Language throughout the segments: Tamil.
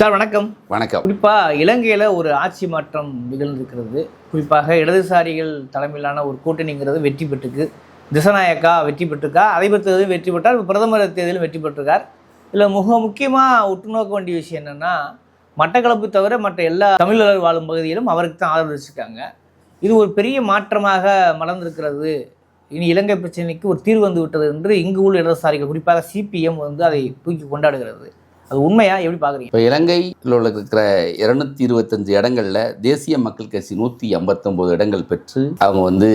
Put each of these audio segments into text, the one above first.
சார் வணக்கம். வணக்கம். குறிப்பாக இலங்கையில் ஒரு ஆட்சி மாற்றம் நிகழ்ந்திருக்கிறது. குறிப்பாக இடதுசாரிகள் தலைமையிலான ஒரு கூட்டணிங்கிறது வெற்றி பெற்றுக்கு திசநாயக்கா வெற்றி பெற்றிருக்கா? அதிபர் வெற்றி பெற்றார்? பிரதமர் தேர்தலில் வெற்றி பெற்றிருக்கார். இதில் மிக முக்கியமாக உற்று நோக்க வேண்டிய விஷயம் என்னென்னா மட்டக்களப்பு தவிர மற்ற எல்லா தமிழர்கள் வாழும் பகுதியிலும் அவருக்கு தான் ஆதரவு வச்சுருக்காங்க. இது ஒரு பெரிய மாற்றமாக மலர்ந்திருக்கிறது. இனி இலங்கை பிரச்சனைக்கு ஒரு தீர்வு வந்து விட்டது என்று இங்கு உள்ள இடதுசாரிகள் குறிப்பாக சிபிஎம் வந்து அதை தூக்கி கொண்டாடுகிறது. அது உண்மையா? எப்படி பார்க்குறீங்க இப்போ இலங்கையில் உள்ள இருக்கிற இருநூத்தி இருபத்தஞ்சு இடங்கள்ல தேசிய மக்கள் கட்சி நூற்றி ஐம்பத்தொம்போது இடங்கள் பெற்று அவங்க வந்து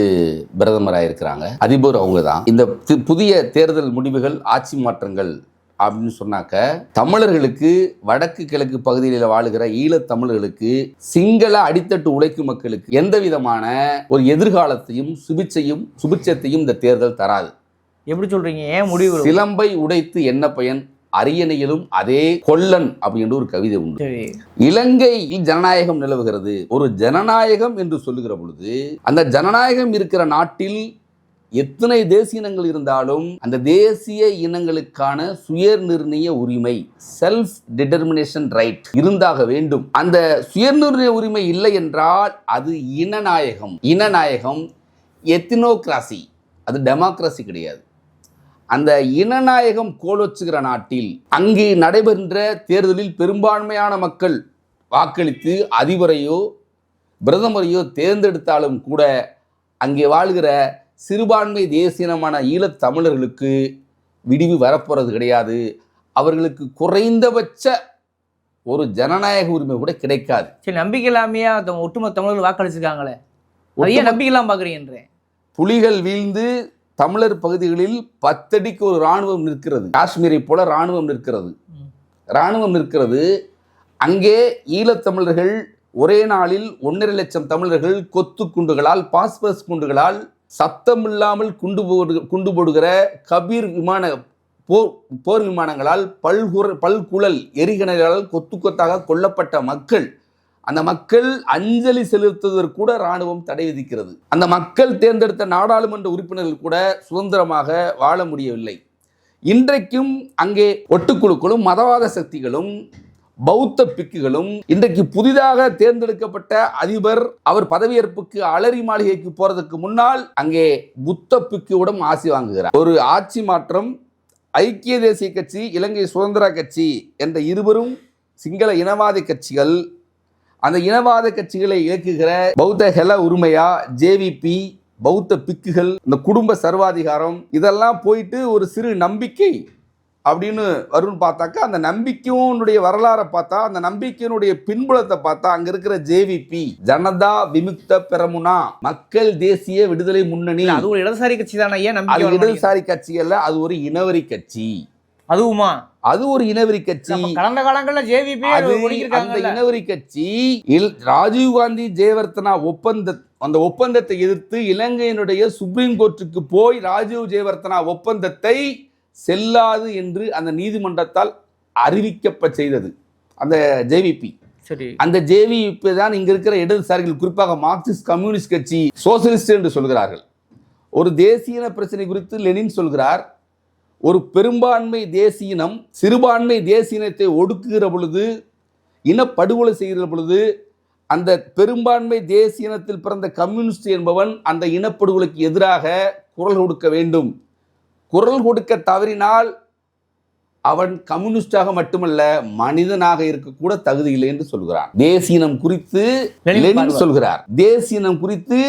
பிரதமராக இருக்கிறாங்க அதிபர் அவங்க தான் இந்த புதிய தேர்தல் முடிவுகள் ஆட்சி மாற்றங்கள் அப்படின்னு சொன்னாக்க தமிழர்களுக்கு வடக்கு கிழக்கு பகுதியில் வாழுகிற ஈழத் தமிழர்களுக்கு சிங்கள அடித்தட்டு உழைக்கும் மக்களுக்கு எந்த விதமான ஒரு எதிர்காலத்தையும் சுபிச்சையும் சுபிச்சத்தையும் இந்த தேர்தல் தராது. எப்படி சொல்றீங்க? ஏன் முடிவு? சிலம்பை உடைத்து என்ன பயன்? அரியணையிலும் அதே கொல்லன் அப்படின்ற ஒரு கவிதை உண்டு. சரி. இலங்கையில் ஜனநாயகம் நிலவுகிறது. ஒரு ஜனநாயகம் என்று சொல்லுகிற பொழுது அந்த ஜனநாயகம் இருக்கிற நாட்டில் எத்தனை தேசிய இனங்கள் இருந்தாலும் அந்த தேசிய இனங்களுக்கான சுய நிர்ணய உரிமை செல்ஃப் டிட்டர்மினேஷன் ரைட் இருந்தாக வேண்டும். அந்த சுயநிர்ணய உரிமை இல்லை என்றால் அது இனநாயகம். இனநாயகம் எத்தினோக்ராசி அது டெமோக்ரஸி கிடையாது. அந்த இனநாயகம் கோலோச்சுகிற நாட்டில் அங்கே நடைபெறுகின்ற தேர்தலில் பெரும்பான்மையான மக்கள் வாக்களித்து அதிபரையோ பிரதமரையோ தேர்ந்தெடுத்தாலும் கூட அங்கே வாழ்கிற சிறுபான்மை தேசியனமான ஈழத் தமிழர்களுக்கு விடிவு வரப்போறது கிடையாது. அவர்களுக்கு குறைந்தபட்ச ஒரு ஜனநாயக உரிமை கூட கிடைக்காது. சரி நம்பிக்கை இல்லாமையா ஒட்டுமொத்த தமிழர்கள் வாக்களிச்சிருக்காங்களே? நம்பிக்கை இல்லாம பாக்குறீங்கன்றேன் புலிகள் வீழ்ந்து தமிழர் பகுதிகளில் பத்தடிக்கு ஒரு இராணுவம் நிற்கிறது. காஷ்மீரை போல இராணுவம் நிற்கிறது. இராணுவம் நிற்கிறது. அங்கே ஈழத்தமிழர்கள் ஒரே நாளில் ஒன்றரை லட்சம் தமிழர்கள் கொத்து குண்டுகளால் பாஸ்பரஸ் குண்டுகளால் சத்தமில்லாமல் குண்டு போடு குண்டு போடுகிற கபீர் விமான போர் போர் விமானங்களால் பல்குர பல்குழல் எரிகணைகளால் கொத்து கொத்தாக கொல்லப்பட்ட மக்கள் அந்த மக்கள் அஞ்சலி செலுத்துவதற்கு கூட இராணுவம் தடை விதிக்கிறது. அந்த மக்கள் தேர்ந்தெடுத்த நாடாளுமன்ற உறுப்பினர்கள் கூட சுதந்திரமாக வாழ முடியவில்லை. இன்றைக்கும் அங்கே ஒட்டுக்குழுக்களும் மதவாத சக்திகளும் பௌத்த பிக்குகளும் இன்றைக்கு புதிதாக தேர்ந்தெடுக்கப்பட்ட அதிபர் அவர் பதவியேற்புக்கு அலரி மாளிகைக்கு போறதுக்கு முன்னால் அங்கே புத்த பிக்குவிடம் ஆசி வாங்குகிறார். ஒரு ஆட்சி மாற்றம் ஐக்கிய தேசிய கட்சி இலங்கை சுதந்திர கட்சி என்ற இருவரும் சிங்கள இனவாத கட்சிகள் அந்த இனவாத கட்சிகளை இயக்குகிற பௌத்த ஹெல உரிமையா ஜேவிபி பௌத்த பிக்குகள் இந்த குடும்ப சர்வாதிகாரம் இதெல்லாம் போயிட்டு ஒரு சிறு நம்பிக்கை அப்படின்னு வரும்னு பார்த்தாக்கா அந்த நம்பிக்கையினுடைய வரலாறை பார்த்தா அந்த நம்பிக்கையினுடைய பின்புலத்தை பார்த்தா அங்க இருக்கிற ஜேவிபி ஜனதா விமுக்த பெரமுனா மக்கள் தேசிய விடுதலை முன்னணி அது ஒரு இடதுசாரி கட்சி தானே ஏன்? இடதுசாரி கட்சிகள்ல அது ஒரு இனவரி கட்சி அதுவுமா? அது ஒரு இனவரி கட்சி. கடந்த காலங்கள்ல ஜேவிபி அது அந்த இனவரி கட்சி இல் ராஜீவ் காந்தி ஜெயவர்த்தனா ஒப்பந்த அந்த ஒப்பந்தத்தை எதிர்த்து இலங்கையினுடைய சுப்ரீம் கோர்ட்டுக்கு போய் ராஜீவ் ஜெயவர்த்தனா ஒப்பந்தத்தை செல்லாது என்று அந்த நீதிமன்றத்தால் அறிவிக்கப்ப செய்தது. அந்த ஜேவிபி சரி. அந்த ஜேவிபி தான் இங்க இருக்கிற இடதுசாரிகள் குறிப்பாக மார்க்சிஸ்ட் கம்யூனிஸ்ட் கட்சி சோசியலிஸ்ட் என்று சொல்கிறார்கள். ஒரு தேசிய பிரச்சனை குறித்து லெனின் சொல்கிறார். ஒரு பெரும்பான்மை தேசியினம் சிறுபான்மை தேசியினத்தை ஒடுக்குகிற பொழுது இனப்படுகொலை செய்கிற பொழுது அந்த பெரும்பான்மை தேசியனத்தில் பிறந்த கம்யூனிஸ்ட் என்பவன் அந்த இனப்படுகொலைக்கு எதிராக குரல் கொடுக்க வேண்டும். குரல் கொடுக்க தவறினால் அவன் கம்யூனிஸ்டாக மட்டுமல்ல மனிதனாக இருக்கக்கூட தகுதி இல்லை என்று சொல்கிறான். தேசியனம் குறித்து. சொல்கிறார். தேசியனம் குறித்து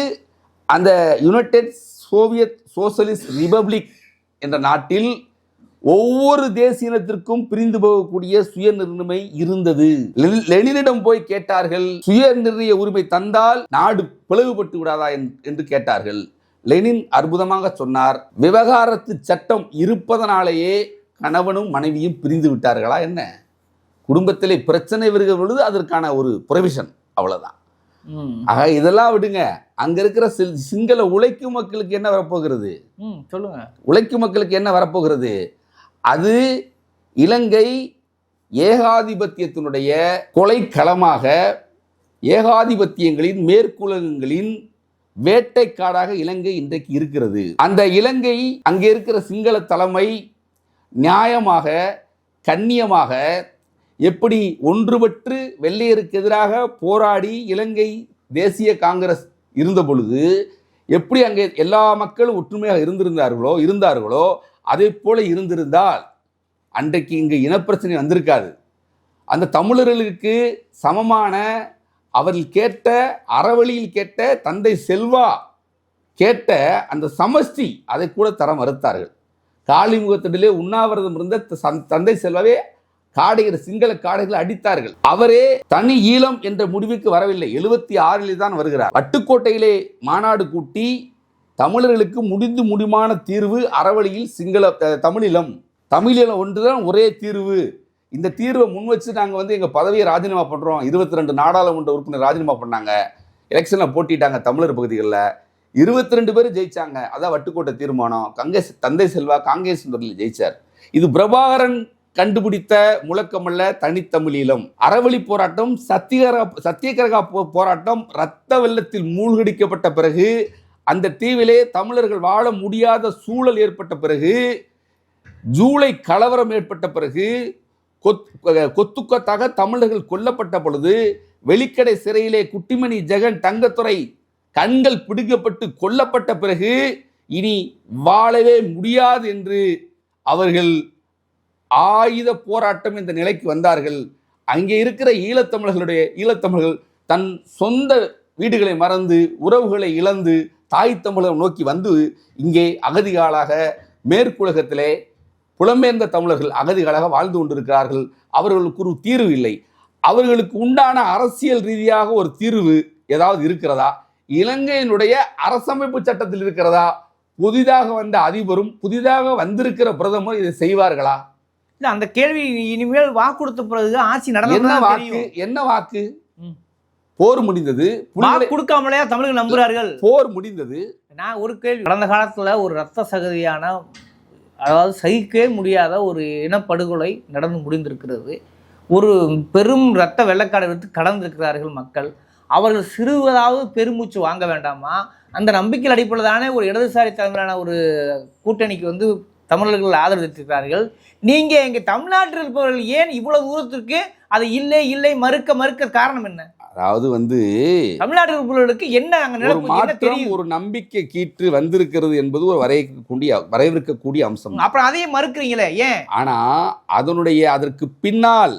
அந்த யுனைடெட் சோவியத் சோசலிஸ்ட் ரிபப்ளிக் என்ற நாட்டில் ஒவ்வொரு தேசியனத்திற்கும் பிரிந்து போகக்கூடிய சுயநிர்ணமை இருந்தது. லெனினிடம் போய் கேட்டார்கள் சுயநிர்ணய உரிமை தந்தால் நாடு பிளவுபட்டு விடாதா என்- என்று கேட்டார்கள். லெனின் அற்புதமாக சொன்னார் விவகாரத்து சட்டம் இருப்பதனாலேயே கணவனும் மனைவியும் பிரிந்து விட்டார்களா என்ன? குடும்பத்திலே பிரச்சனை வருகிற பொழுது அதற்கான ஒரு ப்ரொவிஷன் அவ்வளவுதான். ஆக இதெல்லாம் விடுங்க. அங்க இருக்கிற சிங்கள உழைக்கும் மக்களுக்கு என்ன வரப்போகிறது? சொல்லுங்க. உழைக்கும் மக்களுக்கு என்ன வரப்போகிறது? அது இலங்கை ஏகாதிபத்தியத்தினுடைய கொலைக்களமாக ஏகாதிபத்தியங்களின் மேற்குலகங்களின் வேட்டைக்காடாக இலங்கை இன்றைக்கு இருக்கிறது. அந்த இலங்கை அங்கே இருக்கிற சிங்கள தலைமை நியாயமாக கண்ணியமாக எப்படி ஒன்றுபற்று வெள்ளையருக்கு எதிராக போராடி இலங்கை தேசிய காங்கிரஸ் இருந்த பொழுது எப்படி அங்கே எல்லா மக்களும் ஒற்றுமையாக இருந்திருந்தார்களோ இருந்தார்களோ அதே போல இருந்திருந்தால் அன்றைக்கு இங்கே இனப்பிரச்சனை வந்திருக்காது. அந்த தமிழர்களுக்கு சமமான அவர்கள் கேட்ட அறவழியில் கேட்ட தந்தை செல்வா கேட்ட அந்த சமஷ்டி அதை கூட தர மறுத்தார்கள். காளிமுகத்திலே உண்ணாவிரதம் இருந்த தந்தை செல்வாவே காடைகள் சிங்கள காடைகளை அடித்தார்கள். அவரே தனி ஈழம் என்ற முடிவுக்கு வரவில்லை. எழுபத்தி ஆறில் தான் வருகிறார். வட்டுக்கோட்டையிலே மாநாடு கூட்டி தமிழர்களுக்கு முடிந்து முடிமான தீர்வு அறவழியில் சிங்கள தமிழிலம். தமிழிலம் ஒன்றுதான் ஒரே தீர்வு. இந்த தீர்வை முன் வச்சு நாங்கள் வந்து எங்கள் பதவியை ராஜினாமா பண்ணுறோம் இருபத்தி ரெண்டு நாடாளுமன்ற உறுப்பினர் ராஜினாமா பண்ணாங்க. எலெக்ஷனில் போட்டிட்டாங்க தமிழர் பகுதிகளில். இருபத்தி ரெண்டு பேர் ஜெயிச்சாங்க. அதான் வட்டுக்கோட்டை தீர்மானம். கங்கேஷ் தந்தை செல்வா காங்கேஸ் சுந்தரில் ஜெயிச்சார். இது பிரபாகரன் கண்டுபிடித்த முழக்கமல்ல தனித்தமிழீழம். அறவழி போராட்டம் சத்தியகர சத்தியகிரகா போ- போராட்டம் இரத்த வெள்ளத்தில் மூழ்கடிக்கப்பட்ட பிறகு அந்த தீவிலே தமிழர்கள் வாழ முடியாத சூழல் ஏற்பட்ட பிறகு ஜூலை கலவரம் ஏற்பட்ட பிறகு கொத் கொத்து கொத்தாக தமிழர்கள் கொல்லப்பட்ட பொழுது வெளிக்கடை சிறையிலே குட்டிமணி ஜெகன் தங்கத்துறை கண்கள் பிடுங்கப்பட்டு கொல்லப்பட்ட பிறகு இனி வாழவே முடியாது என்று அவர்கள் ஆயுத போராட்டம் இந்த நிலைக்கு வந்தார்கள். அங்கே இருக்கிற ஈழத்தமிழர்களுடைய ஈழத்தமிழர்கள் தன் சொந்த வீடுகளை மறந்து உறவுகளை இழந்து தாய் தமிழகம் நோக்கி வந்து இங்கே அகதிகளாக மேற்குலகத்திலே புலம்பெயர்ந்த தமிழர்கள் அகதிகளாக வாழ்ந்து கொண்டிருக்கிறார்கள். அவர்களுக்கு ஒரு தீர்வு இல்லை. அவர்களுக்கு உண்டான அரசியல் ரீதியாக ஒரு தீர்வு ஏதாவது இருக்கிறதா? இலங்கையினுடைய அரசமைப்பு சட்டத்தில் இருக்கிறதா? புதிதாக வந்த அதிபரும் புதிதாக வந்திருக்கிற பிரதமரும் இதை செய்வார்களா? இல்ல அந்த கேள்வி இனிமேல் வாக்கு கொடுத்த பிறகு ஆட்சி என்ன நடந்தது வாக்கு? என்ன வாக்கு. போர் முடிந்தது. கொடுக்காமலேயா தமிழர்கள் நம்புறார்கள் போர் முடிந்தது. நான் ஒரு கேள்வி கடந்த காலத்துல ஒரு ரத்த சகதியான அதாவது சகிக்கவே முடியாத ஒரு இனப்படுகொலை நடந்து முடிந்திருக்கிறது. ஒரு பெரும் இரத்த வெள்ளக்காடை எடுத்து கடந்திருக்கிறார்கள் மக்கள். அவர்கள் சிறுவதாவது பெருமூச்சு வாங்க வேண்டாமா? அந்த நம்பிக்கையில் அடிப்படையில் தானே ஒரு இடதுசாரி தலைமையிலான ஒரு கூட்டணிக்கு வந்து தமிழர்கள் ஆதரவித்திருக்கிறார்கள் நீங்க எங்க தமிழ்நாட்டில் இருப்பவர்கள் ஏன் இவ்வளவு தூரத்திற்கு அதை இல்லை இல்லை மறுக்க மறுக்க காரணம் என்ன? அதாவது வந்து தமிழ்நாட்டில் இருப்பவர்களுக்கு என்ன அங்க மாற்றம் ஒரு நம்பிக்கை கீற்று வந்திருக்கிறது என்பது ஒரு வரையக்கூடிய வரவிருக்கக்கூடிய அம்சம். அப்புறம் அதையும் மறுக்கிறீங்களே ஏன்? ஆனா அதனுடைய அதற்கு பின்னால்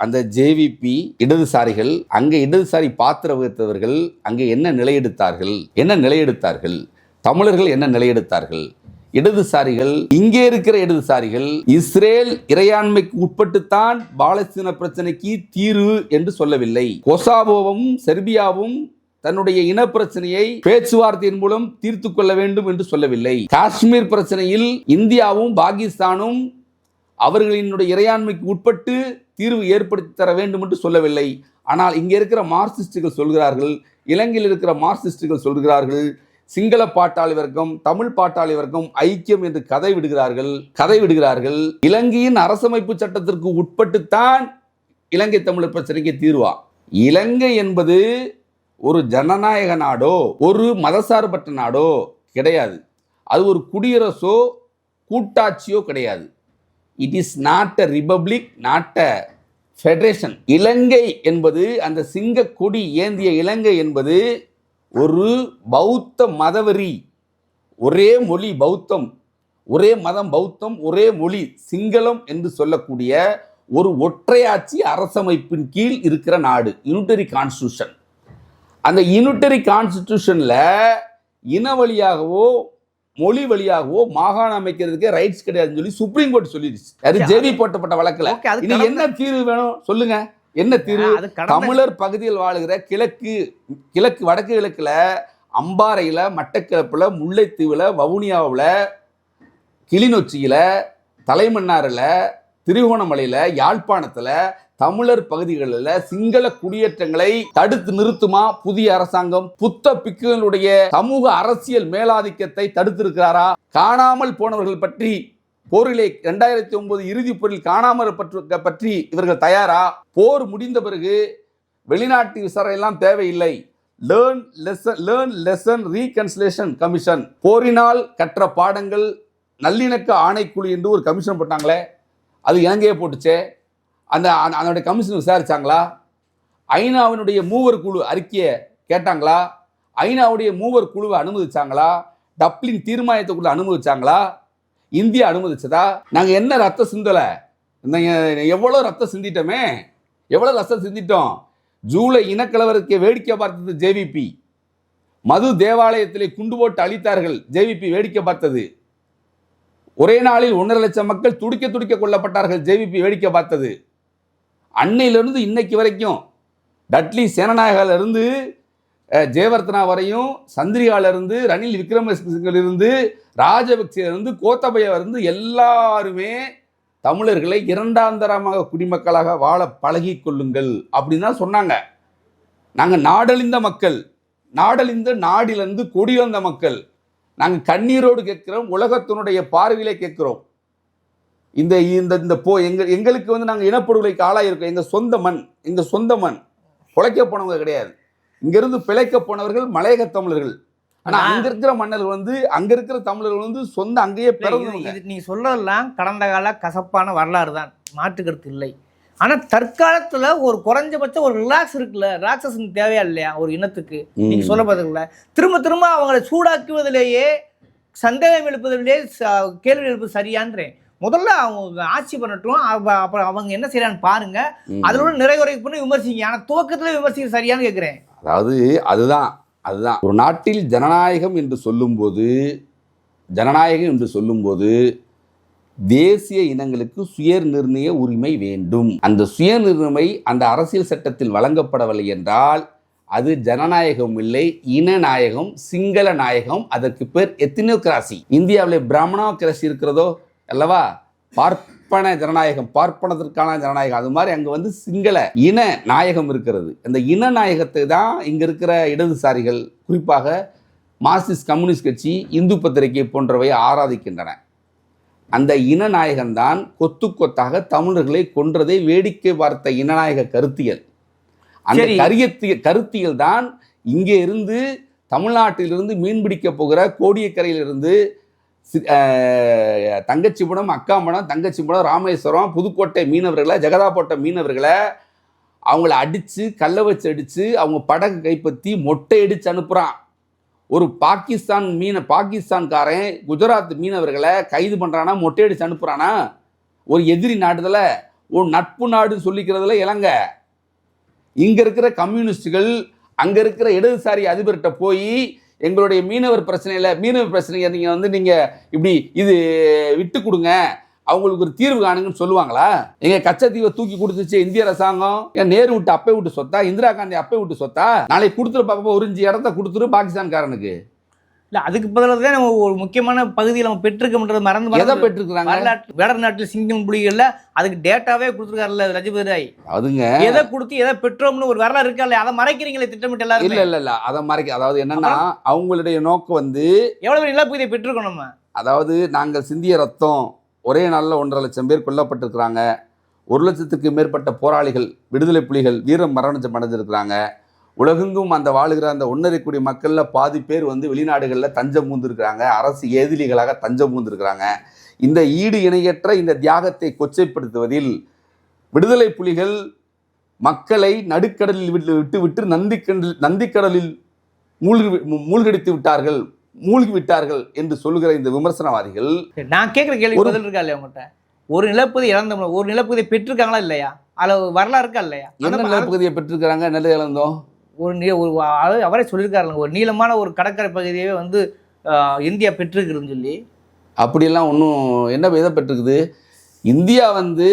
அந்த ஜேவிபி இடதுசாரிகள் அங்கே இடதுசாரி பாத்திர வகித்தவர்கள் அங்கே என்ன நிலையெடுத்தார்கள் என்ன நிலையெடுத்தார்கள் தமிழர்கள் என்ன நிலையெடுத்தார்கள் இடதுசாரிகள் இங்கே இருக்கிற இடதுசாரிகள் இஸ்ரேல் இறையாண்மைக்கு உட்பட்டுத்தான் பாலஸ்தீன பிரச்சனைக்கு தீர்வு என்று சொல்லவில்லை. கொசாவோவும் செர்பியாவும் தன்னுடைய இன பிரச்சனையை பேச்சுவார்த்தையின் மூலம் தீர்த்து கொள்ள வேண்டும் என்று சொல்லவில்லை. காஷ்மீர் பிரச்சனையில் இந்தியாவும் பாகிஸ்தானும் அவர்களினுடைய இறையாண்மைக்கு உட்பட்டு தீர்வு ஏற்படுத்தி தர வேண்டும் என்று சொல்லவில்லை. ஆனால் இங்கே இருக்கிற மார்க்சிஸ்டுகள் சொல்கிறார்கள் இலங்கையில் இருக்கிற மார்க்சிஸ்டுகள் சொல்கிறார்கள் சிங்கள பாட்டாளி வர்க்கம் தமிழ் பாட்டாளி வர்க்கம் ஐக்கியம் என்று கதை விடுகிறார்கள் கதை விடுகிறார்கள். இலங்கையின் அரசமைப்பு சட்டத்திற்கு உட்பட்டுத்தான் இலங்கை தமிழர் பிரச்சனைக்கு தீர்வா? இலங்கை என்பது ஒரு ஜனநாயக நாடோ ஒரு மதசார்பற்ற நாடோ கிடையாது. அது ஒரு குடியரசோ கூட்டாட்சியோ கிடையாது. It is not a republic not a federation Ilangai என்பது அந்த சிங்க கொடி ஏந்திய இலங்கை என்பது ஒரு பௌத்த மதவெறி ஒரே மொழி பௌத்தம் ஒரே மதம் பௌத்தம் ஒரே மொழி சிங்களம் என்று சொல்லக்கூடிய ஒரு ஒற்றையாட்சி அரசமைப்பின் கீழ் இருக்கிற நாடு யூனிட்டரி கான்ஸ்டியூஷன் அந்த யூனிட்டரி கான்ஸ்டிடியூஷன்ல இன வழியாகவோ மொழி வழியாகவோ மாகாணம் அமைக்கிறதுக்கு ரைட்ஸ் கிடையாதுன்னு சொல்லி சுப்ரீம் கோர்ட் சொல்லிடுச்சு. அது ஜேவி போட்டப்பட்ட வழக்குல. கடந்த- என்ன தீர்வு வேணும்? சொல்லுங்க. என்ன கடந்த தமிழர் பகுதியில் வாழுகிற கிழக்கு கிழக்கு வடக்கு கிழக்குல அம்பாறையில் மட்டக்கிழப்பில் முல்லைத்தீவில் வவுனியாவில் கிளிநொச்சியில் தலைமன்னாரில் திருகோணமலையில் யாழ்ப்பாணத்தில் தமிழர் பகுதிகளில் சிங்கள குடியேற்றங்களை தடுத்து நிறுத்துமா புதிய அரசாங்கம்? புத்த பிக்குகளுடைய சமூக அரசியல் மேலாதிக்கத்தை தடுத்திருக்கிறாரா? காணாமல் போனவர்கள் பற்றி போரிலே இரண்டாயிரத்தி ஒன்பது இறுதிப் போரில் காணாமல் பற்று பற்றி இவர்கள் தயாரா? போர் முடிந்த பிறகு வெளிநாட்டு விசாரணை எல்லாம் தேவையில்லை. Learn lesson learn lesson reconciliation commission போரினால் கற்ற பாடங்கள் நல்லிணக்க ஆணைக்குழு என்று ஒரு கமிஷன் போட்டாங்களே. அது இலங்கையை போட்டுச்சே. அந்த அந்த- அதனுடைய கமிஷன் விசாரிச்சாங்களா? ஐநாவினுடைய மூவர் குழு அறிக்கையை கேட்டாங்களா? ஐநாவுடைய மூவர் குழுவை அனுமதிச்சாங்களா? டப்ளின் தீர்மானத்துக்குள்ள அனுமதிச்சாங்களா? இந்தியா அனுமதிச்சதா? நாங்கள் என்ன ரத்தம் சிந்தலை? எவ்வளோ ரத்தம் சிந்திட்டோமே? எவ்வளோ ரத்தம் சிந்திட்டோம்? ஜூலை இனக்கலவருக்கு வேடிக்கை பார்த்தது ஜேவிபி. மது தேவாலயத்திலே குண்டு போட்டு அழித்தார்கள் ஜேவிபி வேடிக்கை பார்த்தது. ஒரே நாளில் ஒன்றரை லட்சம் மக்கள் துடிக்க துடிக்க கொல்லப்பட்டார்கள் ஜேவிபி வேடிக்கை பார்த்தது. அன்னையிலிருந்து இன்னைக்கு வரைக்கும் டட்லி சேனநாயகிலிருந்து ஜெயவர்த்தனா வரையும் சந்திரிகால இருந்து ரணில் விக்ரமசிங்கிலிருந்து இருந்து கோத்தபயாவிலிருந்து இருந்து எல்லாருமே தமிழர்களை இரண்டாந்தரமாக குடிமக்களாக வாழ பழகி கொள்ளுங்கள் அப்படின்னு தான் சொன்னாங்க. நாங்கள் நாடழிந்த மக்கள் நாடழிந்த நாடிலிருந்து கொடியிழந்த மக்கள் நாங்கள் கண்ணீரோடு கேட்கிறோம் உலகத்தினுடைய பார்வையிலே கேட்கிறோம். இந்த இந்த இந்த போ எங்க எங்களுக்கு வந்து நாங்கள் இனப்படுகொலைக்கு ஆளாயிருக்கோம். எங்கள் சொந்த மண் எங்கள் சொந்த மண். உழைக்க போனவங்க கிடையாது. இங்கிருந்து பிழைக்க போனவர்கள் மலையக தமிழர்கள். ஆனால் ஆனா- அங்க இருக்கிற மன்னர்கள் வந்து அங்க இருக்கிற தமிழர்கள் வந்து சொந்த அங்கேயே பிறந்தவங்க நீங்க சொல்றதெல்லாம் கடந்த கால கசப்பான வரலாறு தான். மாற்று கருத்து இல்லை. ஆனா தற்காலத்துல ஒரு குறைஞ்சபட்சம் ஒரு ரிலாக்ஸ் இருக்குல்ல ரிலாக்ஸேஷன் தேவையா இல்லையா? ஒரு இனத்துக்கு. நீங்க. சொல்ல பார்த்தீங்களா திரும்ப திரும்ப அவங்களை சூடாக்குவதிலேயே சந்தேகம் எழுப்புவதிலேயே ச- கேள்வி எழுப்பு சரியான்றேன். முதல்ல அவங்க ஆட்சி பண்ணட்டும் அப்புறம் அவங்க என்ன செய்யறான்னு பாருங்க. அதோட நிறைகுறை பண்ணி விமர்சிங்க. ஆனா துவக்கத்துல விமர்சிக்க சரியான்னு கேட்கிறேன். அதாவது அதுதான் அதுதான். ஒரு நாட்டில் ஜனநாயகம் என்று சொல்லும்போது ஜனநாயகம் என்று சொல்லும்போது தேசிய இனங்களுக்கு சுய நிர்ணய உரிமை வேண்டும். அந்த சுய நிர்ணய அந்த அரசியல் சட்டத்தில் வழங்கப்படவில்லை என்றால் அது ஜனநாயகம் இல்லை இனநாயகம் சிங்கள நாயகம் அதற்கு பேர் எத்தினோகிராசி. இந்தியாவில் பிராமணோகிராசி இருக்கிறதோ அல்லவா? பார்ப்பன ஜனநாயகம் பார்ப்பனத்திற்கான ஜனநாயகம். அது மாதிரி அங்கே வந்து சிங்கள இன நாயகம் இருக்கிறது. அந்த இன நாயகத்தை தான் இங்கே இருக்கிற இடதுசாரிகள் குறிப்பாக மார்க்சிஸ்ட் கம்யூனிஸ்ட் கட்சி இந்து பத்திரிகை போன்றவை ஆராதிக்கின்றன. அந்த இனநாயகம்தான் கொத்து கொத்தாக தமிழர்களை கொன்றதை வேடிக்கை பார்த்த இனநாயக கருத்தியல். அந்த. கரியத்திய கருத்தியல் தான் இங்கே இருந்து தமிழ்நாட்டிலிருந்து மீன் பிடிக்க போகிற கோடியக்கரையிலிருந்து தங்கச்சிபுரம் அக்காம்படம் தங்கச்சிபுரம் ராமேஸ்வரம் புதுக்கோட்டை மீனவர்களை ஜெகதாப்போட்டை மீனவர்களை அவங்கள அடித்து கல்லை வச்சு அடித்து அவங்க படகு கைப்பற்றி மொட்டை அடித்து அனுப்புகிறான் ஒரு பாகிஸ்தான் மீன பாகிஸ்தான்காரன் குஜராத் மீனவர்களை கைது பண்ணுறானா மொட்டை அடித்து அனுப்புகிறானா ஒரு எதிரி நாடுதல ஒரு நட்பு நாடுன்னு சொல்லிக்கிறதுல இலங்க. இங்கே இருக்கிற கம்யூனிஸ்டுகள் அங்கே இருக்கிற இடதுசாரி அதிபர்கிட்ட போய் எங்களுடைய மீனவர் பிரச்சனையில் மீனவர் பிரச்சனையை நீங்கள் வந்து நீங்கள் இப்படி இது விட்டு கொடுங்க. அவங்களுக்கு ஒரு தீர்வு காணுங்கன்னு சொல்லுவாங்களா? எங்க கச்சத்தீவை தூக்கி கொடுத்துச்சு இந்திய அரசாங்கம். ஏன் நேரு விட்டு அப்பை விட்டு சொத்தா? இந்திரா காந்தி அப்பை விட்டு சொத்தா? நாளைக்கு கொடுத்துரு பாப்பா ஒரு இஞ்சி இடத்த கொடுத்துரு பாகிஸ்தான்காரனுக்கு. இல்ல அதுக்கு பதிலாக தான் நம்ம ஒரு முக்கியமான பகுதியில் நம்ம பெற்றிருக்கோம்ன்றது மறந்து எதை பெற்றிருக்கிறாங்க? வரலாற்று வேடர் நாட்டில் சிங்கம் புலிகள்ல அதுக்கு டேட்டாவே கொடுத்துருக்காருல்ல ரஜபதி ராய். அதுங்க எதை கொடுத்து எதை பெற்றோம்னு ஒரு வரலாறு இருக்கா இல்லையா? அதை மறைக்கிறீங்களே திட்டமிட்டு இல்ல எல்லாரும். இல்ல இல்ல அதை மறைக்க அதாவது என்னன்னா அவங்களுடைய நோக்கம் வந்து எவ்வளவு பெரிய இழப்பு இதை பெற்றிருக்கோம் நம்ம? அதாவது நாங்கள் சிந்திய ரத்தம் ஒரே நாளில் ஒன்றரை லட்சம் பேர் கொல்லப்பட்டிருக்கிறாங்க. ஒரு லட்சத்துக்கு மேற்பட்ட போராளிகள் விடுதலை புலிகள் வீரம் மரணம் அடைஞ்சிருக்கிறாங்க. உலகெங்கும் அந்த வாழுகிற அந்த ஒன்றரை கோடி மக்களில் பாதி பேர் வந்து வெளிநாடுகளில் தஞ்சம் பூந்திருக்கிறாங்க. அரசு ஏதிலிகளாக தஞ்சம் பூந்திருக்கிறாங்க. இந்த ஈடு இணையற்ற இந்த தியாகத்தை கொச்சைப்படுத்துவதில் விடுதலை புலிகள் மக்களை நடுக்கடலில் விட்டு விட்டு விட்டு நந்திக்கடலில் நந்திக்கடலில் மூழ்கி மூழ்கடித்து விட்டார்கள் மூழ்கி விட்டார்கள் என்று சொல்லுகிற இந்த விமர்சனவாதிகள் நான் கேட்குற கேள்வி ஒரு- பதில் இருக்கா இல்லையா உங்கள்கிட்ட ஒரு நிலப்பகுதி இழந்தோம் ஒரு நிலப்பகுதியை பெற்றிருக்காங்களா இல்லையா? அதில் வரலாறு இருக்கா இல்லையா? நிலப்பகுதியை பெற்றிருக்கிறாங்க? நிலை இழந்தோம்? ஒரு நீ ஒரு அவரே சொல்லியிருக்காருங்க ஒரு நீளமான ஒரு கடற்கரை பகுதியவே வந்து இந்தியா பெற்றிருக்குதுன்னு சொல்லி. அப்படியெல்லாம் ஒன்றும் என்ன எதை பெற்றிருக்குது? இந்தியா வந்து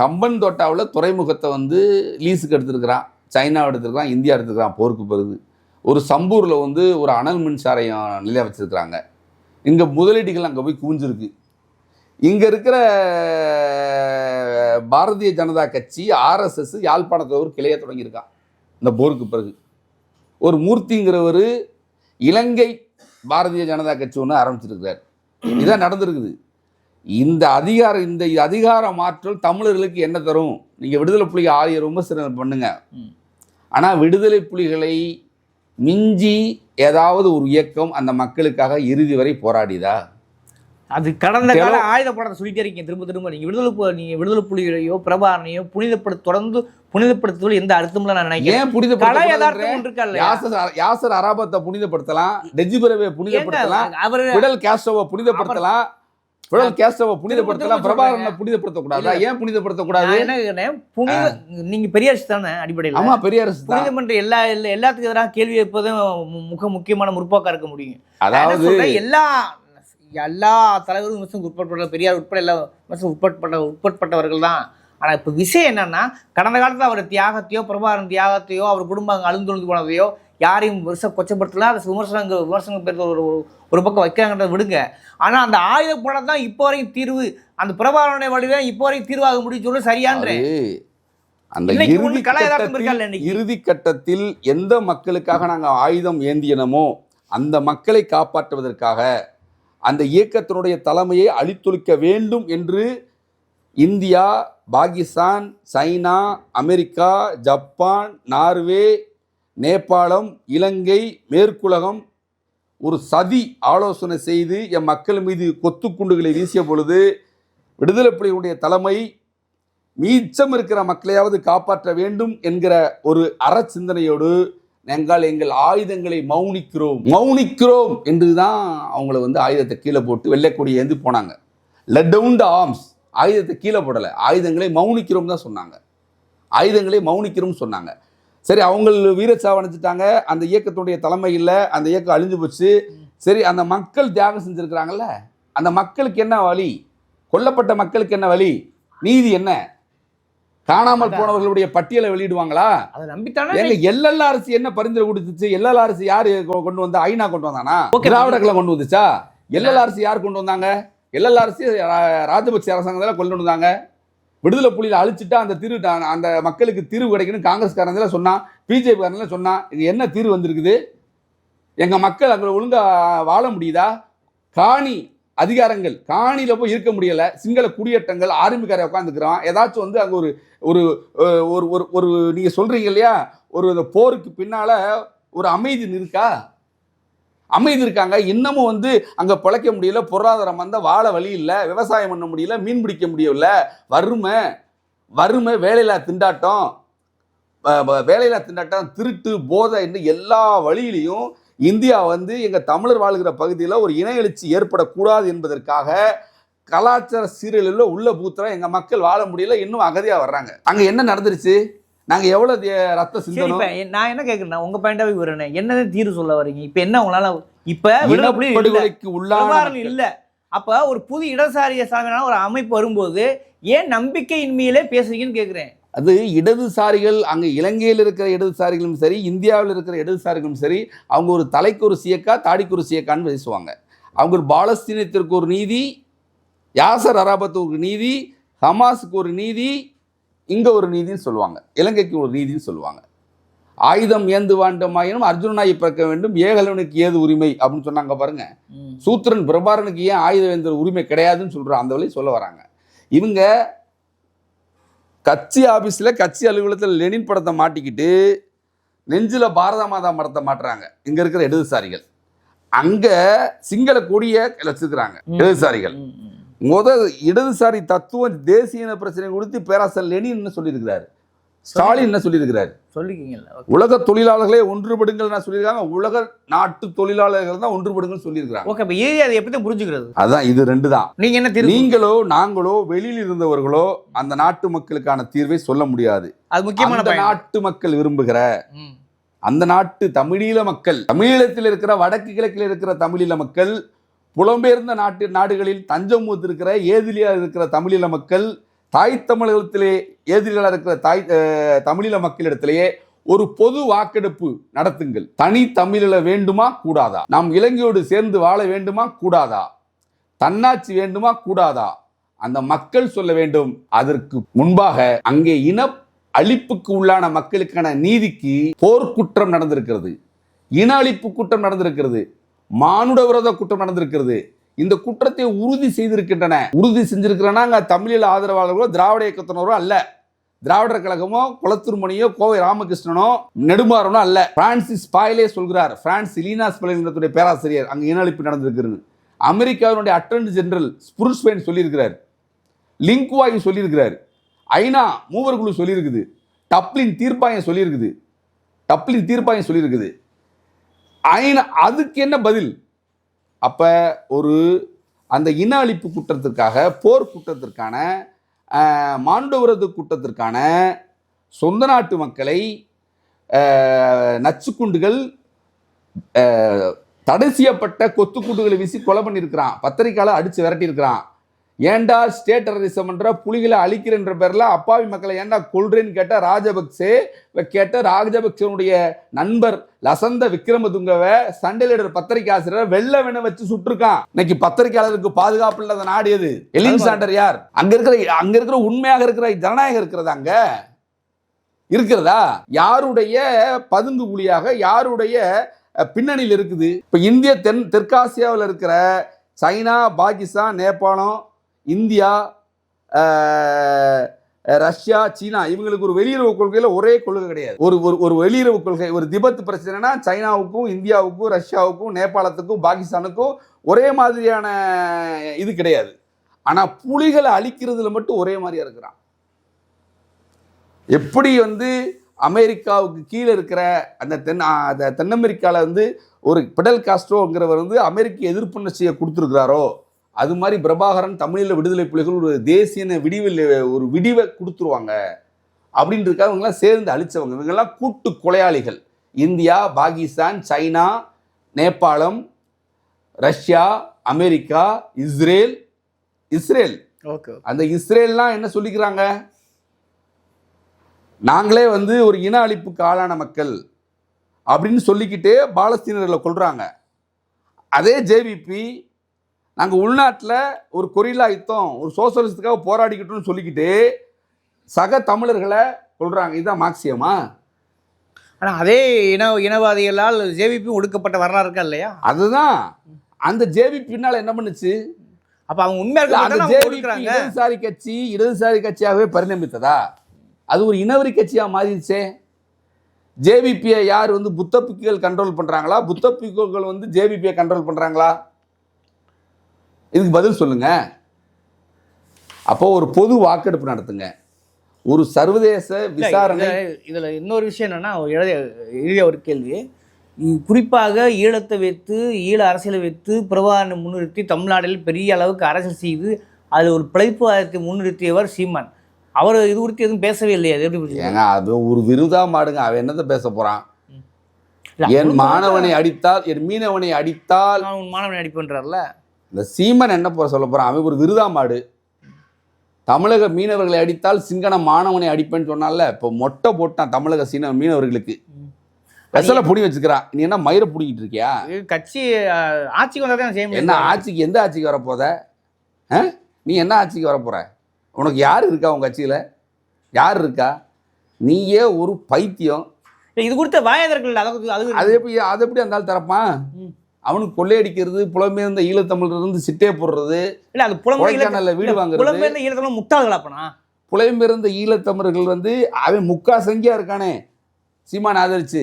கம்பன் தோட்டாவில் துறைமுகத்தை வந்து லீஸுக்கு எடுத்திருக்கிறான். சைனா எடுத்திருக்கிறான் இந்தியா எடுத்திருக்கிறான் போருக்கு பிறகு. ஒரு சம்பூரில் வந்து ஒரு அனல் மின்சாரம் நிலைய வச்சிருக்கிறாங்க. இங்கே முதலீடுகள் அங்கே போய் குவிஞ்சிருக்கு. இங்கே இருக்கிற பாரதிய ஜனதா கட்சி ஆர்எஸ்எஸ் யாழ்ப்பாணத்தில் ஒரு கிளையை தொடங்கியிருக்கான். இந்த போருக்கு பிறகு. ஒரு மூர்த்திங்கிறவர் இலங்கை பாரதிய ஜனதா கட்சி ஒன்று ஆரம்பிச்சிருக்கிறார். இதான் நடந்திருக்குது. இந்த அதிகார இந்த அதிகார மாற்றல் தமிழர்களுக்கு என்ன தரும்? நீங்கள் விடுதலை புலிகள் ஆயிரம் விமர்சனம் பண்ணுங்க. ஆனால் விடுதலை புலிகளை மிஞ்சி ஏதாவது ஒரு இயக்கம் அந்த மக்களுக்காக இறுதி வரை போராடிதா அது கடந்த கால ஆயுத படத்தை சொல்லிட்டே இருக்கீங்க திரும்ப திரும்ப நீங்க விடுதலை பு- நீங்க விடுதலை புலிகளையோ பிரபாரணையோ புனிதப்படுத்த தொடர்ந்து புனிதப்படுத்துவதில் எந்த அர்த்தமும் நான் நினைக்கிறேன். ஏன் கலை யதார்த்தம் ஒன்று இருக்கா இல்லையா? யாசர் யாசர் அராபத்தை புனிதப்படுத்தலாம் டெஜிபரவை புனிதப்படுத்தலாம் அவரு பிடல் கேஸ்டோவை புனிதப்படுத்தலாம் பிடல் கேஸ்டோவை புனிதப்படுத்தலாம் திரும்ப பிரபாகரனை புனிதப்படுத்தக்கூடாதா? ஏன் புனிதப்படுத்தக்கூடாது? என்ன புனித நீங்க பெரிய அரசு தானே அடிப்படையில்? ஆமா பெரிய அரசு புனிதம் பண்ற எல்லா எல்லா- எல்லாத்துக்கும் எதிராக கேள்வி வைப்பதும் முக முக்கியமான முற்போக்கா இருக்க முடியும் அதாவது எல்லா எல்லா தலைவரும் விமர்சனம் உட்பட்ட பெரியார் உட்பட எல்லா விமர்சனம் உட்பட்ட உட்பட்டவர்கள் தான். ஆனா இப்ப விஷயம் என்னன்னா கடந்த காலத்துல அவர் தியாகத்தையோ பிரபாகரன் தியாகத்தையோ அவர் குடும்பம் அழுந்தொழுந்து போனதையோ யாரையும் வருஷம் கொச்சப்படுத்தலாம் அது விமர்சனங்கள் விமர்சனம் பேர் ஒரு ஒரு- பக்கம் வைக்கிறாங்கன்றத விடுங்க. ஆனா அந்த ஆயுத போராட்டம் தான் இப்போ வரைக்கும் தீர்வு. அந்த பிரபாகரனை வழியில இப்போ வரைக்கும் தீர்வாக முடியும் சொல்லி சரியான்றேன். அந்த இறுதி கட்டத்தில் எந்த மக்களுக்காக நாங்க ஆயுதம் ஏந்தியனமோ அந்த மக்களை காப்பாற்றுவதற்காக அந்த இயக்கத்தினுடைய தலைமையை அழித்தொழிக்க வேண்டும் என்று India Pakistan China America Japan Norway நேபாளம் இலங்கை மேற்குலகம் ஒரு சதி ஆலோசனை செய்து என் மக்கள் மீது கொத்துக்குண்டுகளை வீசிய பொழுது விடுதலை புலிகளுடைய தலைமை மீச்சம் இருக்கிற மக்களையாவது காப்பாற்ற வேண்டும் என்கிற ஒரு அற சிந்தனையோடு நாங்கள் எங்கள் ஆயுதங்களை மௌனிக்கிறோம் மௌனிக்கிறோம் என்றுதான் அவங்கள வந்து ஆயுதத்தை கீழே போட்டு வெள்ளைக்கொடி ஏந்து போனாங்க. லெட் டவுன் த ஆர்ம்ஸ் ஆயுதத்தை கீழே போடலை. ஆயுதங்களை மௌனிக்கிறோம் தான் சொன்னாங்க. ஆயுதங்களை மௌனிக்கிறோம் சொன்னாங்க. சரி அவங்க வீர அடைஞ்சிட்டாங்க அந்த இயக்கத்துடைய தலைமையில் அந்த இயக்கம் அழிஞ்சு போச்சு. சரி அந்த மக்கள் தியாகம் செஞ்சுருக்கிறாங்கல்ல? அந்த மக்களுக்கு என்ன வழி? கொல்லப்பட்ட மக்களுக்கு என்ன வழி? நீதி என்ன? காணாமல். போனவர்களுடைய பட்டியலை வெளியிடுவாங்களா? அதை நம்பித்தானே ஏங்க எல்எல் அரசு என்ன பரிந்துரை கொடுத்துச்சு? எல்எல் அரசு யாரு கொண்டு வந்தா? ஐநா கொண்டு வந்தானா? Okay. திராவிட கழகம் கொண்டு வந்துச்சா? எல்எல் அரசு யார் கொண்டு வந்தாங்க? எல்எல் அரசு ராஜபக்சே அரசாங்கத்தில் கொண்டு வந்தாங்க. விடுதலை புலியில் அழிச்சிட்டா அந்த தீர்வு ட- அந்த மக்களுக்கு தீர்வு கிடைக்கணும் காங்கிரஸ்காரங்கள சொன்னா பிஜேபி காரங்கள சொன்னா இது என்ன தீர்வு வந்திருக்குது? எங்க மக்கள் அங்க ஒழுங்கா வாழ முடியுதா? காணி அதிகாரங்கள். காணியில் போய் இருக்க முடியலை. சிங்கள குடியேற்றங்கள் ஆர்மிக்காரை உட்காந்துக்கிறான் ஏதாச்சும் வந்து அங்கே ஒரு ஒரு ஒரு ஒரு ஒரு நீங்கள் சொல்கிறீங்க இல்லையா? ஒரு இந்த போருக்கு பின்னால் ஒரு அமைதி இருக்கா? அமைதி இருக்காங்க. இன்னமும் வந்து அங்கே பிழைக்க முடியல. பொருளாதாரம் வந்தா வாழ வழி இல்லை. விவசாயம் பண்ண முடியல. மீன் பிடிக்க முடியல. வறுமை வறுமை வேலையில்லா திண்டாட்டம் வேலையில்லா திண்டாட்டம் திருட்டு போதை என்று எல்லா வழியிலையும் இந்தியா வந்து எங்க தமிழர் வாழ்கிற பகுதியில் ஒரு இன எழுச்சி ஏற்படக்கூடாது என்பதற்காக கலாச்சார சீரியலில் உள்ள பூத்துறா எங்க மக்கள் வாழ முடியல இன்னும் அகதியா வர்றாங்க. அங்க என்ன நடந்துருச்சு? நாங்க எவ்வளவு தி- ரத்த எ- நான் என்ன கேக்குறேன்னா உங்க பாயிண்ட் ஆஃப் வரேன் என்னதான் தீர்வு சொல்ல வரீங்க இப்ப என்ன உங்களால இப்ப விடுதலை புலி இல்ல. இனப்படுகொலைக்கு உள்ளான. இல்ல. அப்ப ஒரு புது இடதுசாரிய சாதனையான ஒரு அமைப்பு வரும்போது ஏன் நம்பிக்கையின்மையிலே பேசுறீங்கன்னு கேக்குறேன். அது இடதுசாரிகள் அங்க இலங்கையில் இருக்கிற இடதுசாரிகளும் சரி இந்தியாவில் இருக்கிற இடதுசாரிகளும் சரி அவங்க ஒரு தலைக்கு ஒரு சியக்கா தாடிக்கு ஒரு சியக்கான்னு பேசுவாங்க. அவங்க ஒரு பாலஸ்தீனத்திற்கு ஒரு நீதி யாசர் அராபத்துக்கு ஒரு நீதி ஹமாஸுக்கு ஒரு நீதி இங்க ஒரு நீதின்னு சொல்லுவாங்க. இலங்கைக்கு ஒரு நீதின்னு சொல்லுவாங்க. ஆயுதம் ஏந்து வாண்டமாயினும் அர்ஜுனனாய் பிறக்க வேண்டும் ஏகலவனுக்கு ஏது உரிமை அப்படின்னு சொன்னாங்க பாருங்க. சூத்திரன் பிரபாரனுக்கு ஏன் ஆயுத வேந்தர் உரிமை கிடையாதுன்னு சொல்றான் அந்த வழி சொல்ல வராங்க. இவங்க கட்சி ஆபீஸ்ல கட்சி அலுவலகத்தில் லெனின் படத்தை மாட்டிக்கிட்டு நெஞ்சில பாரத மாதா மரத்தை மாட்டுறாங்க இங்க இருக்கிற இடதுசாரிகள் அங்க சிங்கள கொடிய வச்சிருக்கிறாங்க. இடதுசாரிகள் ம், ம். முத இடதுசாரி தத்துவம் தேசிய இன பிரச்சனை குறித்து பேராசர் லெனின் என்ன சொல்லியிருக்கிறாரு ஸ்டாலின் என்ன சொல்லியிருக்கிறாரு? சொல்லிக்கிங்கல்ல ஓகே. உலக தொழிலாளர்களே ஒன்றுபடுங்கள் சொல்லியிருக்காங்க உலக நாட்டு தொழிலாளர்கள் தான் ஒன்றுபடுங்கள் சொல்லியிருக்காங்க ஓகே அப்ப ஏரியா அதை எப்படி புரிஞ்சுக்கிறது? அதான் இது ரெண்டு தான். நீங்க என்ன நீங்களோ நாங்களோ வெளியில் இருந்தவர்களோ அந்த நாட்டு மக்களுக்கான தீர்வை சொல்ல முடியாது. அது முக்கியமான நாட்டு மக்கள் விரும்புகிற. அந்த நாட்டு தமிழீழ மக்கள் தமிழீழத்தில் இருக்கிற வடக்கு கிழக்கில் இருக்கிற தமிழீழ மக்கள் புலம்பெயர்ந்த நாட்டு நாடுகளில் தஞ்சம் இருக்கிற ஏதிலியா இருக்கிற தமிழீழ மக்கள் தாய் தமிழகத்திலே எதிரிகளாக இருக்கிற தாய் தமிழீழ மக்களிடத்திலேயே ஒரு பொது வாக்கெடுப்பு நடத்துங்கள். தனி தமிழில வேண்டுமா? கூடாதா? நாம் இலங்கையோடு சேர்ந்து வாழ வேண்டுமா? கூடாதா? தன்னாட்சி வேண்டுமா? கூடாதா? அந்த மக்கள் சொல்ல வேண்டும். அதற்கு முன்பாக அங்கே இன அழிப்புக்கு உள்ளான மக்களுக்கான நீதிக்கு போர்க்குற்றம் நடந்திருக்கிறது. இன அழிப்பு குற்றம் நடந்திருக்கிறது. மானுட விரோத குற்றம் நடந்திருக்கிறது. இந்த குற்றத்தை உறுதி செய்திருக்கின்றன. உறுதி செஞ்சிருக்கிறனா தமிழில் ஆதரவாளர்களோ திராவிட இயக்கத்தினரோ அல்ல. திராவிடர் கழகமோ குளத்தூர்மணியோ கோவை ராமகிருஷ்ணனோ நெடுமாறனோ அல்ல. பிரான்சிஸ் பாயிலே சொல்கிறார். பிரான்ஸ் இலீனாஸ் பல்கலைக்கழகத்துடைய பேராசிரியர். அங்கே இனஅழிப்பு நடந்திருக்கிறது. அமெரிக்காவினுடைய அட்டர்னி ஜெனரல் ஸ்புருஸ்பெயின் சொல்லியிருக்கிறார். லிங்க்வாயு சொல்லியிருக்கிறார். ஐநா மூவர் குழு சொல்லியிருக்குது. டப்ளின் தீர்ப்பாயம் சொல்லியிருக்குது. டப்ளின் தீர்ப்பாயம் சொல்லியிருக்குது. ஐநா அதுக்கு என்ன பதில்? அப்போ ஒரு அந்த இன அழிப்பு குற்றத்திற்காக போர் குற்றத்திற்கான மாண்டவரது குற்றத்திற்கான சொந்த நாட்டு மக்களை நச்சுக்குண்டுகள் தடை செய்யப்பட்ட கொத்து குண்டுகளை வீசி கொலை பண்ணியிருக்கிறான். பத்திரிக்கையாளர் அடித்து விரட்டியிருக்கிறான். ஏன்டா ஸ்டேட் டெரரிசம்ன்ற புலிகளை அழிக்கிறன்ற பேர்ல அப்பாவி மக்களை ஏன்டா கொல்றேன்னு கேட்ட ராஜபக்சே கேட்ட ராஜபக்சனுடைய நண்பர் லசந்த விக்ரமதுங்கவை சண்டே லீடர் பத்திரிகை ஆசிரியர் வெள்ள வேண வச்சு சுட்டிருக்கான். இன்னைக்கு பத்திரிகையாளருக்கு பாதுகாப்பு இல்லாத நாடு எது? எலின் சாண்டர் யார்? அங்க இருக்கிற அங்க இருக்கிற உண்மையாக இருக்கிற ஜனநாயகம் இருக்கிறது அங்க? இருக்கிறதா? யாருடைய பதுங்கு புலியாக யாருடைய பின்னணியில் இருக்குது? இப்ப இந்திய தென் தெற்காசியாவில் இருக்கிற சைனா பாகிஸ்தான் நேபாளம் இந்தியா ரஷ்யா சீனா இவங்களுக்கு ஒரு வெளியுறவு கொள்கையில் ஒரே கொள்கை கிடையாது. ஒரு ஒரு ஒரு வெளியுறவு கொள்கை ஒரு திபத்து பிரச்சனைனா சைனாவுக்கும் இந்தியாவுக்கும் ரஷ்யாவுக்கும் நேபாளத்துக்கும் பாகிஸ்தானுக்கும் ஒரே மாதிரியான இது கிடையாது. ஆனால் புலிகளை அழிக்கிறதுல மட்டும் ஒரே மாதிரியா இருக்கிறான். எப்படி வந்து அமெரிக்காவுக்கு கீழே இருக்கிற அந்த தென் தென்னமெரிக்காவில் தென் அமெரிக்காவில் வந்து ஒரு பிடல் காஸ்ட்ரோங்கிறவர் வந்து அமெரிக்க எதிர்ப்புணர்ச்சியை கொடுத்துருக்கிறாரோ அது மாதிரி பிரபாகரன் தமிழில் விடுதலை புலிகள் ஒரு தேசிய விடிவில் ஒரு விடிவை கொடுத்துருவாங்க. அப்படின்றதுக்காக இவங்கெல்லாம் சேர்ந்து அழிச்சவங்க. இவங்கெல்லாம் கூட்டு கொலையாளிகள். இந்தியா பாகிஸ்தான் சைனா நேபாளம் Russia America Israel Israel. Okay. அந்த இஸ்ரேல்லாம் என்ன சொல்லிக்கிறாங்க? நாங்களே வந்து ஒரு இன அழிப்புக்கு ஆளான மக்கள் அப்படின்னு சொல்லிக்கிட்டே பாலஸ்தீனர்களை கொல்றாங்க. அதே ஜேவிபி நாங்கள் உள்நாட்டில் ஒரு கொரில்லா யுத்தம் ஒரு சோசலிசத்துக்காக போராடிக்கிட்டோம்னு சொல்லிக்கிட்டு சக தமிழர்களை கொல்றாங்க. இதுதான் மார்க்சியமா? ஆனா அதே இன இனவாதிகளால் ஜேவிபி ஒடுக்கப்பட்ட வரலாறு இருக்கா இல்லையா? அதுதான். அந்த ஜேவி பின்னால என்ன பண்ணுச்சு? அப்ப அவங்க உண்மையா இல்ல, அந்த ஜேவிபி இடதுசாரி கட்சி இடதுசாரி கட்சியாகவே பரிணமித்ததா? அது ஒரு இனவரி கட்சியா மாறிடுச்சே? ஜேவிபியை யார் வந்து புத்த பிக்குகள் கண்ட்ரோல் பண்றாங்களா? புத்த பிக்குகள் வந்து ஜேவிபியை கண்ட்ரோல் பண்றாங்களா? இதுக்கு பதில் சொல்லுங்க. அப்போ ஒரு பொது வாக்கெடுப்பு நடத்துங்க. ஒரு சர்வதேச விசாரணை இதுல- இன்னொரு விஷயம் என்னன்னா எழுதிய ஒரு கேள்வி. குறிப்பாக ஈழத்தை வைத்து ஈழ அரசியலை வைத்து பிரபாகரனை முன்னிறுத்தி தமிழ்நாட்டில் பெரிய அளவுக்கு அரசியல் செய்து அது ஒரு பிழைப்புவாதத்தை முன்னிறுத்தியவர் சீமான். அவர் இது குறித்து எதுவும் பேசவே இல்லையா? அது எப்படி? ஏங்க அது ஒரு விருதா மாடுங்க. அவன் என்னத்தை பேச இல்ல, என் மாணவனை அடித்தால் என் மீனவனை அடித்தால் மாணவனை அடிப்பேன்றார்ல. இந்த சீமன் என்ன போற சொல்ல போறான்? அவன் ஒரு விருதா மாடு தமிழக மீனவர்களை அடித்தால் சிங்கன மாணவனை அடிப்பேன்னு சொன்னால இப்போ மொட்டை போட்டான் தமிழக சீன மீனவர்களுக்கு. வெசல புடி வச்சுக்கிறான் நீ என்ன மயிரை பிடிக்கிட்டு இருக்கியா? கட்சி ஆட்சிக்கு வந்தால் செய்ய என்ன ஆட்சிக்கு எந்த ஆட்சிக்கு வரப்போத? நீ என்ன ஆட்சிக்கு வரப்போற? உனக்கு யார் இருக்கா உன் கட்சியில? யார் இருக்கா? நீயே ஒரு பைத்தியம். இது குறித்த வாயதர்கள் அது அது எப்படி அது எப்படி அந்த ஆள் திறப்பான். அவனுக்கு கொள்ளையடிக்கிறது புலம்பெயர்ந்த ஈழத்தமிழர் இருந்து சிட்டே போடுறது இல்ல அது புலம்பெயர்ந்த வீடு வாங்குறது. புலம்பெயர்ந்த ஈழத்தமிழ் முட்டாள்களா அப்பனா? புலம்பெயர்ந்த ஈழத்தமிழர்கள் வந்து அவன் முக்கா சங்கியா இருக்கானே சீமான் ஆதரிச்சு.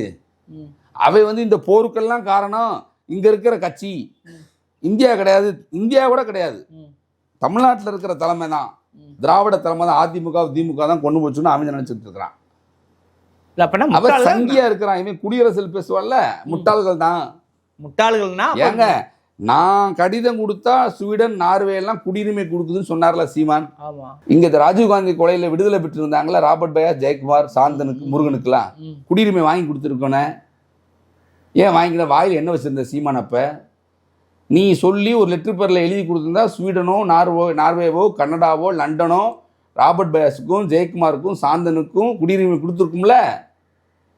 அவன் வந்து இந்த போருக்கெல்லாம் காரணம் இங்க இருக்கிற கட்சி. இந்தியா கிடையாது இந்தியா கூட கிடையாது. தமிழ்நாட்டில் இருக்கிற தலைமை தான். திராவிட தலைமை தான் அதிமுக திமுக தான் கொண்டு போச்சுன்னு அவன் நினைச்சிட்டு இருக்கிறான். அவன் முட்டாள்கள் சங்கியா இருக்கிறான். இவன் குடியரசில் பேசுவான்ல முட்டாள்கள் தான். முட்டாள்கள்னா ஏங்க நான் கடிதம் கொடுத்தா ஸ்வீடன் நார்வே எல்லாம் குடியுரிமை கொடுக்குதுன்னு சொன்னார்ல சீமான். ஆமா. இங்க இந்த ராஜீவ்காந்தி கொலையில விடுதலை பெற்று இருந்தாங்களா ராபர்ட் பயா ஜெயக்குமார் சாந்தனுக்கு முருகனுக்குலாம். குடியுரிமை வாங்கி கொடுத்துருக்கோனே. ஏன் வாங்கிக்கிற வாயில் என்ன வச்சிருந்த சீமான் அப்ப? நீ சொல்லி ஒரு லெட்டர் பேரில் எழுதி கொடுத்துருந்தா ஸ்வீடனோ நார்வோ நார்வேவோ கனடாவோ லண்டனோ ராபர்ட் பயாஸுக்கும் ஜெயக்குமாருக்கும் சாந்தனுக்கும் குடியுரிமை கொடுத்துருக்கும்ல.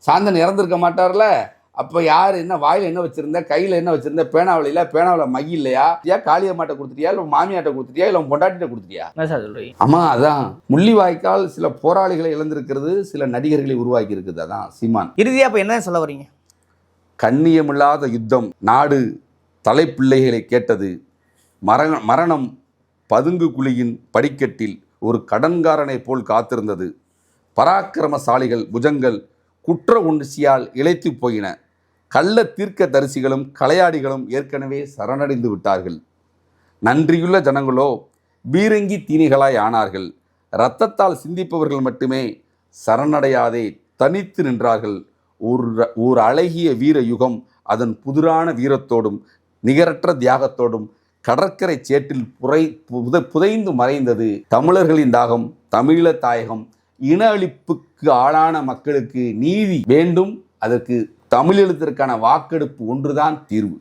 சாந்தன் இறந்துருக்க மாட்டார்ல. அப்போ யார் என்ன வாயில் என்ன வச்சிருந்த கையில் என்ன வச்சிருந்த பேனாவில் இல்லை பேனாவில் மை இல்லையா? ஏன் காளியம்மாட்ட கொடுத்துட்டியா? இல்லை மாமியாட்ட கொடுத்துட்டியா? இல்லை பொண்டாட்டிட்ட கொடுத்துட்டியா? சார் சொல்றீங்க ஆமா அதான். முள்ளிவாய்க்கால் சில போராளிகளை இழந்திருக்கிறது சில நடிகர்களை உருவாக்கி இருக்குது. அதான் சீமான். இறுதியா இப்ப என்ன சொல்ல வரீங்க? கண்ணியமில்லாத யுத்தம். நாடு தலைப்பிள்ளைகளை கேட்டது. மரண மரணம் பதுங்கு குழியின் படிக்கட்டில் ஒரு கடன்காரனைப் போல் காத்திருந்தது. பராக்கிரமசாலிகள் புஜங்கள் குற்ற உணர்ச்சியால் இழைத்து போயின. கள்ள தீர்க்க தரிசிகளும் கலையாடிகளும் ஏற்கனவே சரணடைந்து விட்டார்கள். நன்றியுள்ள ஜனங்களோ பீரங்கி தீனிகளாய் ஆனார்கள். இரத்தத்தால் சிந்திப்பவர்கள் மட்டுமே சரணடையாதே தனித்து நின்றார்கள். ஒரு ஒரு அழகிய வீர யுகம் அதன் புதிரான வீரத்தோடும் நிகரற்ற தியாகத்தோடும் கடற்கரை சேற்றில் புரை புத புதைந்து மறைந்தது தமிழர்களின் தாகம் தமிழ தாயகம். இன அழிப்புக்கு ஆளான மக்களுக்கு நீதி வேண்டும் அதற்கு தமிழீழத்திற்கான வாக்கெடுப்பு ஒன்றுதான் தீர்வு.